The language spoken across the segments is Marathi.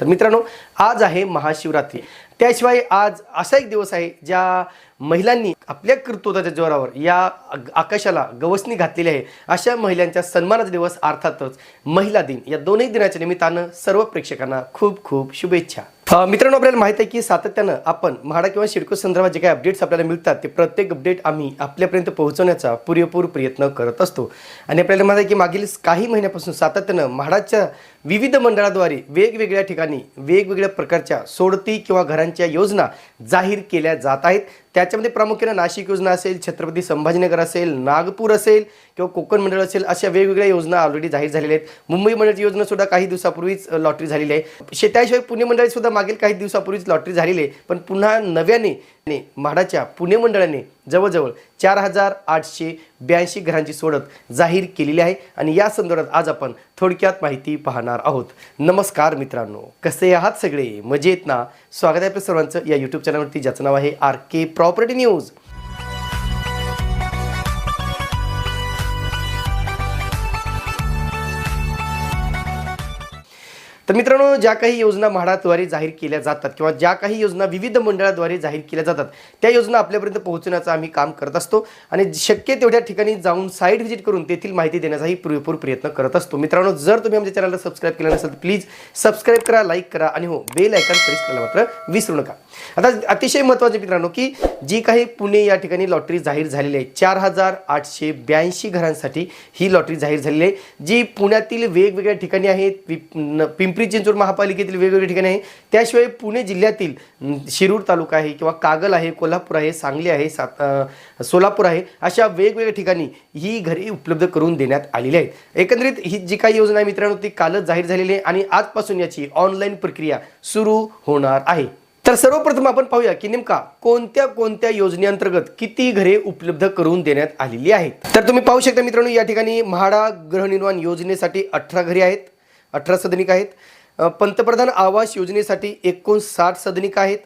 तर मित्रांनो आज आहे महाशिवरात्री. त्याशिवाय आज असा एक दिवस आहे ज्या महिलांनी आपल्या कर्तृत्वाच्या जोरावर या आकाशाला गवसणी घातलेली आहे. अशा महिलांच्या सन्मानाचा दिवस अर्थातच महिला दिन. या दोनही दिनाच्या निमित्तानं सर्व प्रेक्षकांना खूप खूप शुभेच्छा. मित्रांनो आपल्याला माहीत आहे की सातत्यानं आपण म्हाडा किंवा शिडको संदर्भात जे काही अपडेट्स आपल्याला मिळतात ते प्रत्येक अपडेट आम्ही आपल्यापर्यंत पोहोचवण्याचा पुरेपूर प्रयत्न करत असतो. आणि आपल्याला माहिती आहे की मागील काही महिन्यापासून सातत्यानं म्हाडाच्या विविध मंडळाद्वारे वेगवेगळ्या ठिकाणी वेगवेगळ्या प्रकारच्या सोडती किंवा घरांच्या योजना जाहीर केल्या जात आहेत. त्याच्यामध्ये प्रामुख्यानं नाशिक योजना असेल छत्रपती संभाजीनगर असेल नागपूर असेल किंवा कोकण मंडळ असेल अशा वेगवेगळ्या योजना ऑलरेडी जाहीर झालेल्या आहेत. मुंबई मंडळाची योजना सुद्धा काही दिवसापूर्वीच लॉटरी झालेली आहे. शे- त्याशिवाय पुणे मंडळाची सुद्धा मागील काही दिवसापूर्वीच लॉटरी झालेली आहे. पण पुन्हा नव्याने म्हाडाच्या पुणे मंडळाने जवळजवळ चार हजार आठशे ब्याऐंशी घरांची सोडत जाहीर केलेली आहे. आणि या संदर्भात आज आपण थोडक्यात माहिती पाहणार आहोत. नमस्कार मित्रांनो कसे आहात सगळे? मजेत ना? स्वागत आहे आपल्या सर्वांचं या यूट्यूब चॅनलवरती ज्याचं नाव आहे आर के प्रॉपर्टी न्यूज. तर मित्रांनो ज्या काही योजना म्हाडाद्वारे जाहीर केल्या जातात किंवा ज्या काही योजना विविध मंडळाद्वारे जाहीर केल्या जातात त्या योजना आपल्यापर्यंत पोहोचवण्याचं आम्ही काम करत असतो आणि शक्य तेवढ्या ठिकाणी जाऊन साईट व्हिजिट करून तेथील माहिती देण्याचाही पुरेपूर प्रयत्न करत असतो. मित्रांनो जर तुम्ही आमच्या चॅनलला सबस्क्राईब केलं नसेल तर प्लीज सबस्क्राईब करा लाईक करा आणि हो बेल आयकॉन प्रेस करायला मात्र विसरू नका. आता अतिशय महत्त्वाचे मित्रांनो की जी काही पुणे या ठिकाणी लॉटरी जाहीर झालेली आहे चार हजार आठशे ब्याऐंशी घरांसाठी ही लॉटरी जाहीर झालेली आहे. जी पुण्यातील वेगवेगळ्या ठिकाणी आहेत पिंपरी चिंचवड महापालिकेतील वेगवेगळ्या ठिकाणी आहे त्याशिवाय पुणे जिल्ह्यातील शिरूर तालुका आहे किंवा कागल आहे कोल्हापूर आहे सांगली आहे सात सोलापूर आहे अशा वेगवेगळ्या ठिकाणी ही घरे उपलब्ध करून देण्यात आलेली आहेत. एकंदरीत ही जी काही योजना आहे मित्रांनो ती कालच जाहीर झालेली आहे आणि आजपासून याची ऑनलाईन प्रक्रिया सुरू होणार आहे. तर सर्वप्रथम आपण पाहूया की नेमका कोणत्या कोणत्या योजनेअंतर्गत किती घरे उपलब्ध करून देण्यात आलेली आहेत? तर तुम्ही पाहू शकता मित्रांनो या ठिकाणी म्हाडा गृहनिर्माण योजनेसाठी अठरा घरे आहेत अठरा सदनिक आहेत. पंतप्रधान आवास योजनेसाठी एकोणसाठ सदनिक आहेत.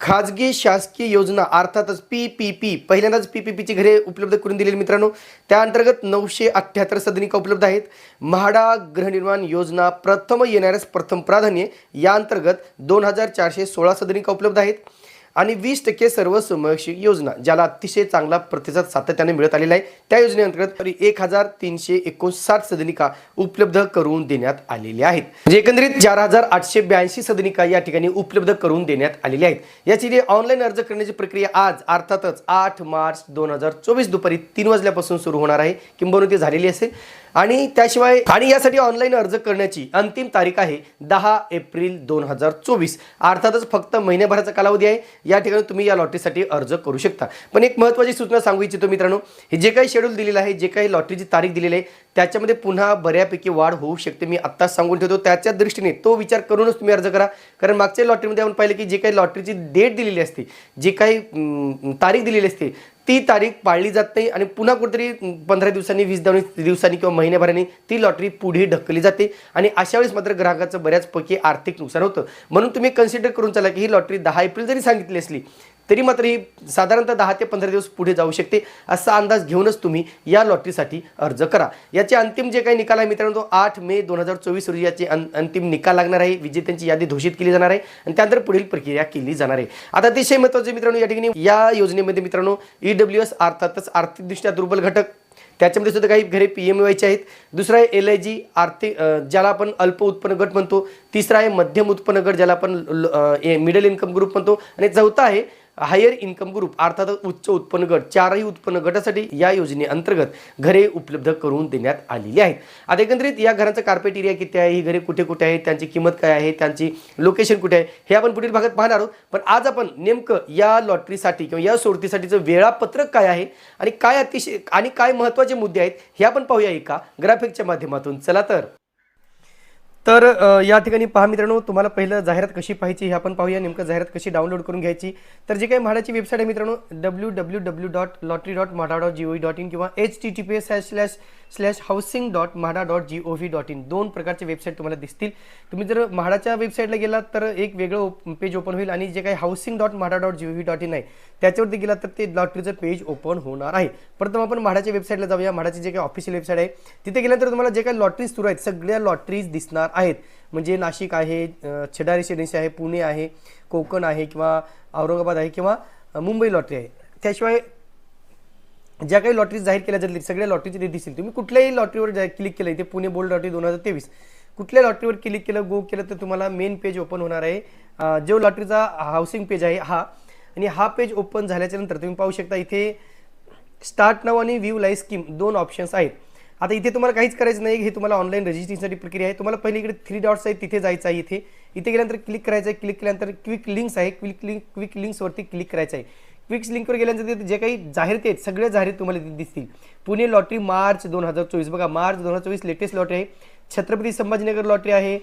खाजगी शासकीय योजना अर्थातच पी पी पी पहिल्यांदाच पी पी पीची घरे उपलब्ध करून दिलेली मित्रांनो. त्या अंतर्गत नऊशे अठ्ठ्याहत्तर सदनिका उपलब्ध आहेत. म्हाडा गृहनिर्माण योजना प्रथम येणाऱ्यास प्रथम प्राधान्य या अंतर्गत दोन हजार चारशे सोळा सदनिका उपलब्ध आहेत. आणि वीस टक्के सर्व सर्वसमावेशक योजना ज्याला अतिशय चांगला प्रतिसाद सातत्याने मिळत आलेला आहे त्या योजनेअंतर्गत एक हजार तीनशे एकोणसाठ सदनिका उपलब्ध करून देण्यात आलेल्या आहेत. म्हणजे एकंदरीत चार हजार आठशे ब्याऐंशी सदनिका या ठिकाणी उपलब्ध करून देण्यात आलेल्या आहेत. याची जी ऑनलाईन अर्ज करण्याची प्रक्रिया आज अर्थातच आठ मार्च दोन हजार चोवीस दुपारी तीन वाजल्यापासून सुरू होणार आहे. किंबहुना ती झालेली असेल. आणि त्याशिवाय आणि यासाठी ऑनलाईन अर्ज करण्याची अंतिम तारीख आहे दहा एप्रिल दोन हजार चोवीस. अर्थातच फक्त महिन्याभराचा कालावधी आहे. या ठिकाणी तुम्ही या लॉटरीसाठी अर्ज करू शकता. पण एक महत्त्वाची सूचना सांगू इच्छितो मित्रांनो हे जे काही शेड्यूल दिलेलं आहे जे काही लॉटरीची तारीख दिलेली आहे त्याच्यामध्ये पुन्हा बऱ्यापैकी वाढ होऊ शकते मी आत्ताच सांगून ठेवतो. त्याच्या दृष्टीने तो विचार करूनच तुम्ही अर्ज करा. कारण मागच्या लॉटरीमध्ये आपण पाहिलं की जे काही लॉटरीची डेट दिलेली असते जी काही तारीख दिलेली असते ती तारीख पाळली जात नाही आणि पुन्हा कुठेतरी पंधरा दिवसांनी वीस दिवसांनी किंवा महिन्याभराने ती लॉटरी पुढे ढकलली जाते. आणि अशा वेळेस मात्र ग्राहकाचं बऱ्याचपैकी आर्थिक नुकसान होतं. म्हणून तुम्ही कन्सिडर करून चला की ही लॉटरी दहा एप्रिल जरी सांगितली असली तरी मात्र ही साधारणतः दहा ते पंधरा दिवस पुढे जाऊ शकते असा अंदाज घेऊनच तुम्ही या लॉटरीसाठी अर्ज करा. याचे अंतिम जे काही निकाल आहे मित्रांनो तो आठ मे दोन हजार चोवीस रोजी याचे अं- अंतिम निकाल लागणार आहे. विजेत्यांची यादी घोषित केली जाणार आहे आणि त्यानंतर पुढील प्रक्रिया केली जाणार आहे. आता अतिशय महत्त्वाचे मित्रांनो या ठिकाणी या योजनेमध्ये मित्रांनो ई डब्ल्यू एस अर्थातच आर्थिकदृष्ट्या दुर्बल घटक त्याच्यामध्ये सुद्धा काही घरे पी एम वायचे आहेत. दुसरा आहे एल आय जी आर्थिक ज्याला आपण अल्प उत्पन्न गट म्हणतो. तिसरा आहे मध्यम उत्पन्न गट ज्याला आपण मिडल इन्कम ग्रुप म्हणतो. आणि चौथा आहे हायर इन्कम ग्रुप अर्थात उच्च उत्पन्न गट चारही उत्पन्न गटासाठी या योजनेअंतर्गत घरे उपलब्ध करून देण्यात आलेली आहेत. आता एकंदरीत या घरांचा कार्पेट एरिया किती आहे? ही घरे कुठे कुठे आहेत? त्यांची किंमत काय आहे? त्यांची लोकेशन कुठे आहे? हे आपण पुढील भागात पाहणार आहोत. पण आज आपण नेमकं या लॉटरीसाठी किंवा या सोडतीसाठीचं वेळापत्रक काय आहे आणि काय अतिशय आणि काय महत्त्वाचे मुद्दे आहेत हे आपण पाहूया एका ग्राफिकच्या माध्यमातून. चला तर. तर या ठिकाणी पहा मित्रांनो तुम्हाला पहिलं जाहिरात कशी पाहायची हे आपण पाहूया. नेमकं जाहिरात कशी डाउनलोड करून घ्यायची. तर जे काही म्हाडाची वेबसाईट आहे मित्रांनो W W W dot lottery dot MHADA dot G O dot in किंवा H T T P S slash slash housing dot MHADA dot G O V dot in दोन प्रकारचे वेबसाईट तुम्हाला दिसतील. तुम्ही जर म्हाडाच्या वेबसाईटला गेलात तर एक वेगळं पेज ओपन होईल आणि जे काही housing dot MHADA dot G O V dot in आहे त्याच्यावरती गेलात तर ते लॉटरीचं पेज ओपन होणार आहे. प्रथम आपण म्हाडाच्या वेबसाईटला जाऊया. म्हाडाची जे काही ऑफिशियल वेबसाईट आहे तिथे गेल्यानंतर तुम्हाला जे काही लॉटरीज सुरू आहेत सगळ्या लॉटरीज दिसणार आहेत. म्हणजे नाशिक आहे अ, छेडा रेसिडेन्सी आहे पुणे आहे कोकण आहे किंवा औरंगाबाद आहे किंवा मुंबई लॉटरी आहे. त्याशिवाय ज्या काही लॉटरीज जाहीर केल्या जातील सगळ्या लॉटरीचे ते दिसतील तुम्ही कुठल्याही लॉटरीवर क्लिक केलं इथे पुणे बोल्ड लॉटरी दोन हजार तेवीस कुठल्या लॉटरीवर क्लिक केलं गो केलं तर तुम्हाला मेन पेज ओपन होणार आहे. जो लॉटरीचा हाऊसिंग पेज आहे हा. आणि हा पेज ओपन झाल्याच्यानंतर तुम्ही पाहू शकता इथे स्टार्ट नाव आणि व्ह्यू लाईव्ह स्कीम दोन ऑप्शन्स आहेत. आता इथे तुम्हाला काहीच करायचं नाही हे तुम्हाला ऑनलाईन रजिस्ट्रेशनसाठी प्रक्रिया आहे. तुम्हाला पहिले इकडे थ्री डॉट्स आहेत तिथे जायचं आहे इथे. इथे गेल्यानंतर क्लिक करायचं आहे क्लिक केल्यानंतर क्विक लिंक्स आहे क्विक लिंक क्विक लिंक्सवरती क्लिक करायचं आहे. क्विक्स लिंकवर गेल्यानंतर तिथे जे काही जाहिराती आहेत सगळ्या जाहिरात तुम्हाला तिथे दिसतील. पुणे लॉटरी मार्च दोन हजार चोवीस. बघा मार्च दोन हजार चोवीस लेटेस्ट लॉटरी आहे. छत्रपती संभाजीनगर लॉटरी आहे.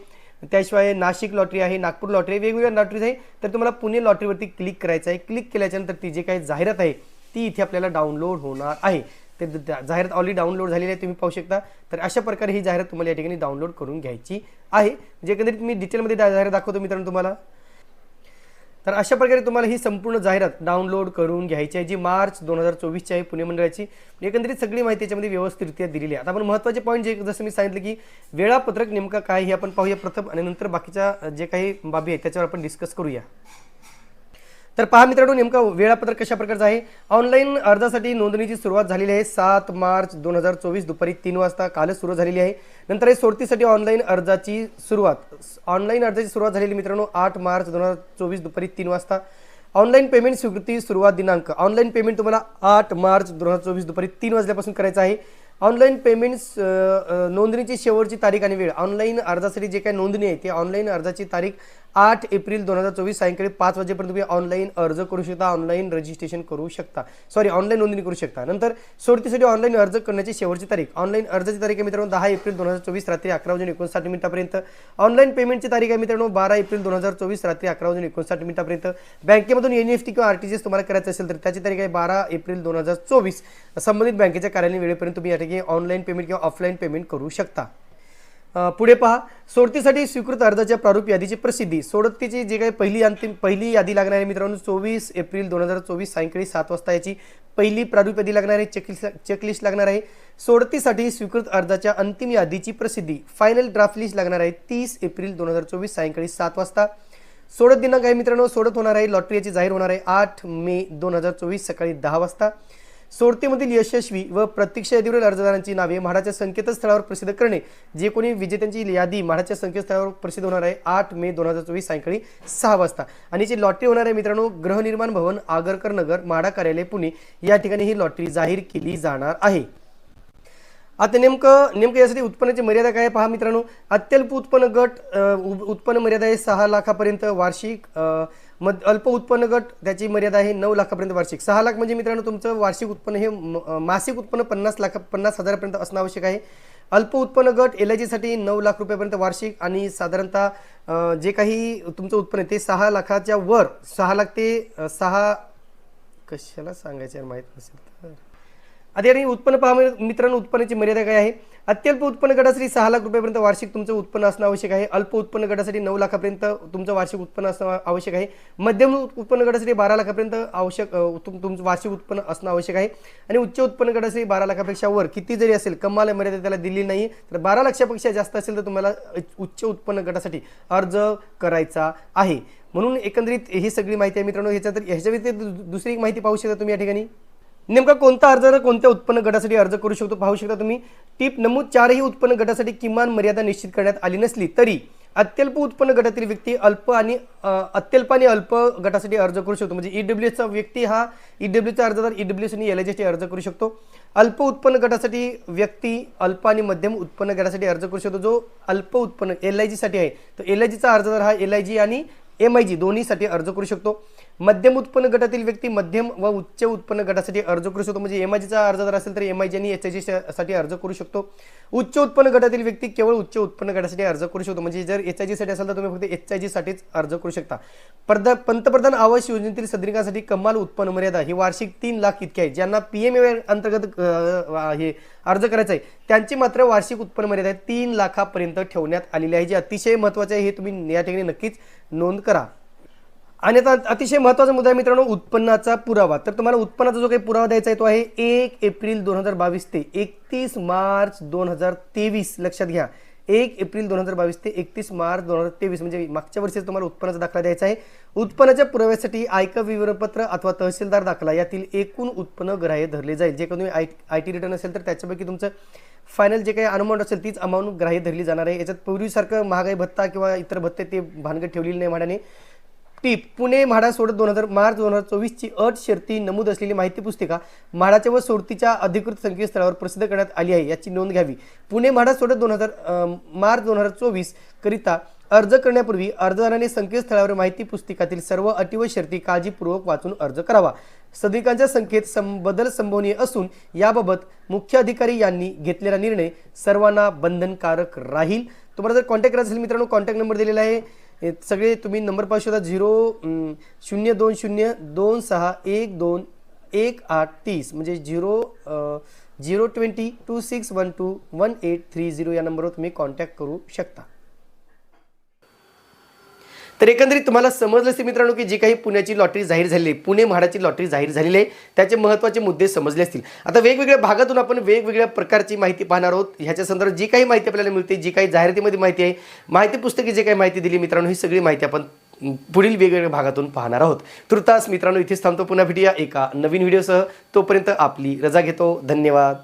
त्याशिवाय नाशिक लॉटरी आहे नागपूर लॉटरी आहे. वेगवेगळ्या लॉटरीज आहे. तर तुम्हाला पुणे लॉटरीवरती क्लिक करायचं आहे. क्लिक केल्याच्यानंतर ती जे काही जाहिरात आहे ती इथे आपल्याला डाउनलोड होणार आहे. ते जाहिरात ऑलरेडी डाउनलोड झालेली आहे तुम्ही पाहू शकता. तर अशा प्रकारे ही जाहिरात तुम्हाला या ठिकाणी डाउनलोड करून घ्यायची आहे. जे एकंदरीत मी डिटेलमध्ये जाहिरात दाखवतो मित्रांनो तुम्हाला. तर अशा प्रकारे तुम्हाला ही संपूर्ण जाहिरात डाउनलोड करून घ्यायची आहे जी मार्च दोन हजार चोवीसची आहे पुणे मंडळाची. म्हणजे एकंदरीत सगळी माहिती याच्यामध्ये व्यवस्थितरित्या दिलेली आहे. आता आपण महत्त्वाचे पॉईंट जे जसं मी सांगितलं की वेळापत्रक नेमकं काय हे आपण पाहूया प्रथम आणि नंतर बाकीच्या जे काही बाबी आहेत त्याच्यावर आपण डिस्कस करूया. तर पहा मित्रांनो नेमकं वेळापत्रक कशा प्रकारचं आहे? ऑनलाईन अर्जासाठी नोंदणीची सुरुवात झालेली आहे. सात मार्च दोन हजार चोवीस दुपारी तीन वाजता कालच सुरू झालेली आहे. नंतर हे सोडतीसाठी ऑनलाईन अर्जाची सुरुवात. ऑनलाईन अर्जाची सुरुवात झालेली मित्रांनो आठ मार्च दोन हजार चोवीस दुपारी तीन वाजता. ऑनलाईन पेमेंट स्वीकृती सुरुवात दिनांक. ऑनलाईन पेमेंट तुम्हाला आठ मार्च दोन हजार चोवीस दुपारी तीन वाजल्यापासून करायचं आहे. ऑनलाईन पेमेंट्स नोंदणीची शेवटची तारीख आणि वेळ. ऑनलाईन अर्जासाठी जे काही नोंदणी आहे ते ऑनलाईन अर्जाची तारीख आठ एप्रिल दोन हजार चोवीस सायंकाळी पाच वाजेपर्यंत तुम्ही ऑनलाईन अर्ज करू शकता ऑनलाईन रजिस्ट्रेशन करू शकता. सॉरी ऑनलाईन नोंदणी करू शकता. नंतर सोडतीसाठी ऑनलाईन अर्ज करण्याची शेवटची तारीख. ऑनलाईन अर्जाची तारीख आहे मित्रांनो दहा एप्रिल दोन हजार चोवीस रात्री अकरा वाजून एकोणसाठ मिनिटापर्यंत. ऑनलाईन पेमेंटची तारीख आहे मित्रांनो बारा एप्रिल दोन हजार चोवीस रात्री अकरा वाजून एकोणसाठ मिनिटापर्यंत. बँकेमधून एन एफ टी किंवा आर टी जी एस तुम्हाला करायचं असेल तर त्याची तारीख आहे बारा एप्रिल दोन हजार चोवीस. संबंधित बँकेच्या कार्यालयीन वेळेपर्यंत तुम्ही या ठिकाणी ऑनलाईन पेमेंट किंवा ऑफलाईन पेमेंट करू शकता. पुढे पहा. सोडतीसाठी स्वीकृत अर्जाच्या प्रारूप यादीची प्रसिद्धी. सोडतीची जे काही पहिली अंतिम पहिली यादी लागणार आहे मित्रांनो चोवीस एप्रिल दोन हजार चोवीस सायंकाळी सात वाजता याची पहिली प्रारूप यादी लागणार आहे चेकलिस्ट चेकलिस्ट लागणार आहे. सोडतीसाठी स्वीकृत अर्जाच्या अंतिम यादीची प्रसिद्धी. फायनल ड्राफ्ट लिस्ट लागणार आहे तीस एप्रिल दोन हजार चोवीस सायंकाळी सात वाजता. सोडत दिनांक आहे मित्रांनो सोडत होणार आहे लॉटरी याची जाहीर होणार आहे आठ मे दोन हजार चोवीस सकाळी दहा वाजता. सोडतीमधील यशस्वी व प्रतीक्षा यादीवरील अर्जदारांची नावे म्हाडाच्या संकेतस्थळावर प्रसिद्ध करणे. जे कोणी विजेत्यांची यादी म्हाडाच्या संकेतस्थळावर प्रसिद्ध होणार आहे आठ मे दोन हजार चोवीस सायंकाळी सहा वाजता. आणि जी लॉटरी होणार आहे मित्रांनो गृहनिर्माण भवन आगरकर नगर म्हाडा कार्यालय पुणे या ठिकाणी ही लॉटरी जाहीर केली जाणार आहे. आता नेमकं नेमकं यासाठी उत्पन्नाची मर्यादा काय पहा मित्रांनो. अत्यल्प उत्पन्न गट उ- उत्पन्न मर्यादा आहे सहा लाखापर्यंत वार्षिक. अ, मध अल्प उत्पन्न गट त्याची मर्यादा आहे नऊ लाखापर्यंत वार्षिक. सहा लाख म्हणजे मित्रांनो तुमचं वार्षिक उत्पन्न हे म- मासिक उत्पन्न पन्नास लाख पन्नास हजारापर्यंत असणं आवश्यक आहे. अल्प उत्पन्न गट एल आय जीसाठी नऊ लाख रुपयापर्यंत वार्षिक आणि साधारणतः जे काही तुमचं उत्पन्न आहे ते सहा लाखाच्या वर सहा लाख ते सहा कशाला सांगायचं आहे माहीत नसेल तर उत्पन्न पहा मित्रांनो उत्पन्नाची मर्यादा काय आहे? अत्यल्प उत्पन्न गटासाठी सहा लाख रुपयापर्यंत वार्षिक तुमचं उत्पन्न असणं आवश्यक आहे. अल्प उत्पन्न गटासाठी नऊ लाखापर्यंत तुमचं वार्षिक उत्पन्न असणं आवश्यक आहे. मध्यम उत्पन्न गटासाठी बारा लाखापर्यंत आवश्यक तुम- तुमचं वार्षिक उत्पन्न असणं आवश्यक आहे. आणि उच्च उत्पन्न गटासाठी बारा लाखापेक्षा वर किती जरी असेल कमाल मर्यादा त्याला दिली नाही तर बारा लाखापेक्षा जास्त असेल तर तुम्हाला उच्च उत्पन्न गटासाठी अर्ज करायचा आहे. म्हणून एकंदरीत ही सगळी माहिती आहे मित्रांनो. ह्याच्या तर ह्याच्या व्यतिरिक्त दु- दुसरी एक माहिती पाहू शकता तुम्ही या ठिकाणी. नेमका कोणता अर्ज कोणत्या उत्पन्न गटासाठी अर्ज करू शकतो पाहू शकता तुम्ही. टीप नमूद चारही उत्पन्न गटासाठी किमान मर्यादा निश्चित करण्यात आली नसली तरी अत्यल्प उत्पन्न गटातील व्यक्ती अल्प आणि अत्यल्प आणि अल्प गटासाठी अर्ज करू शकतो. म्हणजे ईडब्ल्यू डब्ल्यूचा व्यक्ती हा ईडब्ल्यूचा अर्जदार ईडब्ल्यू आणि एलसाठी अर्ज करू शकतो. अल्प उत्पन्न गटासाठी व्यक्ती अल्प आणि मध्यम उत्पन्न गटासाठी अर्ज करू शकतो. जो अल्प उत्पन्न एल आयसाठी आहे तर एल आय जीचा अर्जदार हा एल आय जी आणि एम आय जी दोन्हीसाठी अर्ज करू शकतो. मध्यम उत्पन्न गटातील व्यक्ती मध्यम व उच्च उत्पन्न गटासाठी अर्ज करू शकतो. म्हणजे एम आय जीचा अर्ज जर असेल तर एम आय जी आणि एच आय जी साठी अर्ज करू शकतो. उच्च उत्पन्न गटातील व्यक्ती केवळ उच्च उत्पन्न गटासाठी अर्ज करू शकतो. म्हणजे जर एच आय जी साठी असेल तर तुम्ही फक्त एच आय जी साठीच अर्ज करू शकता. प्रधा पंतप्रधान आवास योजनेतील सदनिकासाठी कमाल उत्पन्न मर्यादा ही वार्षिक तीन लाख इतकी आहे. ज्यांना पी एम अंतर्गत हे अर्ज करायचा आहे त्यांची मात्र वार्षिक उत्पन्न मर्यादा तीन लाखापर्यंत ठेवण्यात आलेली आहे. जे अतिशय महत्त्वाचे आहे हे तुम्ही या ठिकाणी नक्कीच नोंद करा. आणि आता अतिशय महत्त्वाचा मुद्दा आहे मित्रांनो उत्पन्नाचा पुरावा. तर तुम्हाला उत्पन्नाचा जो काही पुरावा द्यायचा आहे तो आहे एक एप्रिल दोन हजार बावीस ते एकतीस मार्च दोन हजार तेवीस. लक्षात घ्या. एक एप्रिल दोन हजार बावीस ते एकतीस मार्च दोन हजार तेवीस म्हणजे मागच्या वर्षीच तुम्हाला उत्पन्नाचा दाखला द्यायचा आहे. उत्पन्नाच्या पुराव्यासाठी आयकर विवरणपत्र अथवा तहसीलदार दाखला यातील एकूण उत्पन्न ग्राह्य धरले जाईल. जे काही तुम्ही आय आय टी रिटर्न असेल तर त्याच्यापैकी तुमचं फायनल जे काही अमाऊंट असेल तीच अमाऊंट ग्राह्य धरली जाणार आहे. याच्यात पूर्वीसारखं महागाई भत्ता किंवा इतर भत्ते ते भानगड ठेवलेली नाही म्हणाने टीप पुणे म्हाडा सोडत दोन हजार मार्च दोन हजार चोवीसची अट शर्ती नमूद असलेली माहिती पुस्तिका म्हाडाच्या व सोडतीच्या अधिकृत संकेतस्थळावर प्रसिद्ध करण्यात आली आहे याची नोंद घ्यावी. पुणे म्हाडा सोडत दोन हजार मार्च दोन हजार चोवीस करिता अर्ज करण्यापूर्वी अर्जदाराने संकेतस्थळावर माहिती पुस्तिकातील सर्व अटी व शर्ती काळजीपूर्वक वाचून अर्ज करावा. सदिकांच्या संख्येत सं बदल संभवनीय असून याबाबत मुख्य अधिकारी यांनी घेतलेला निर्णय सर्वांना बंधनकारक राहील. तुम्हाला जर कॉन्टॅक्ट करायचं असेल मित्रांनो कॉन्टॅक्ट नंबर दिलेला आहे. सगळे तुम्ही नंबर पाहू शकता झिरो शून्य दोन शून्य दोन सहा एक दोन एक आठ तीस. म्हणजे zero zero twenty two six one two one eight three zero या नंबरवर तुम्ही कॉन्टॅक्ट करू शकता. तर एकंदरीत तुम्हाला समजलं असते मित्रांनो की जी काही पुण्याची लॉटरी जाहीर झालेली आहे पुणे म्हाडाची लॉटरी जाहीर झालेली आहे त्याचे महत्त्वाचे मुद्दे समजले असतील. आता वेगवेगळ्या भागातून आपण वेगवेगळ्या प्रकारची माहिती पाहणार आहोत. ह्याच्या संदर्भात जी काही माहिती आपल्याला मिळते जी काही जाहिरातीमध्ये माहिती आहे माहिती पुस्तकी जी काही माहिती दिली मित्रांनो ही सगळी माहिती आपण पुढील वेगवेगळ्या भागातून पाहणार आहोत. तुर्तास मित्रांनो इथेच थांबतो. पुन्हा भेटूया एका नवीन व्हिडिओसह. तोपर्यंत आपली रजा घेतो. धन्यवाद.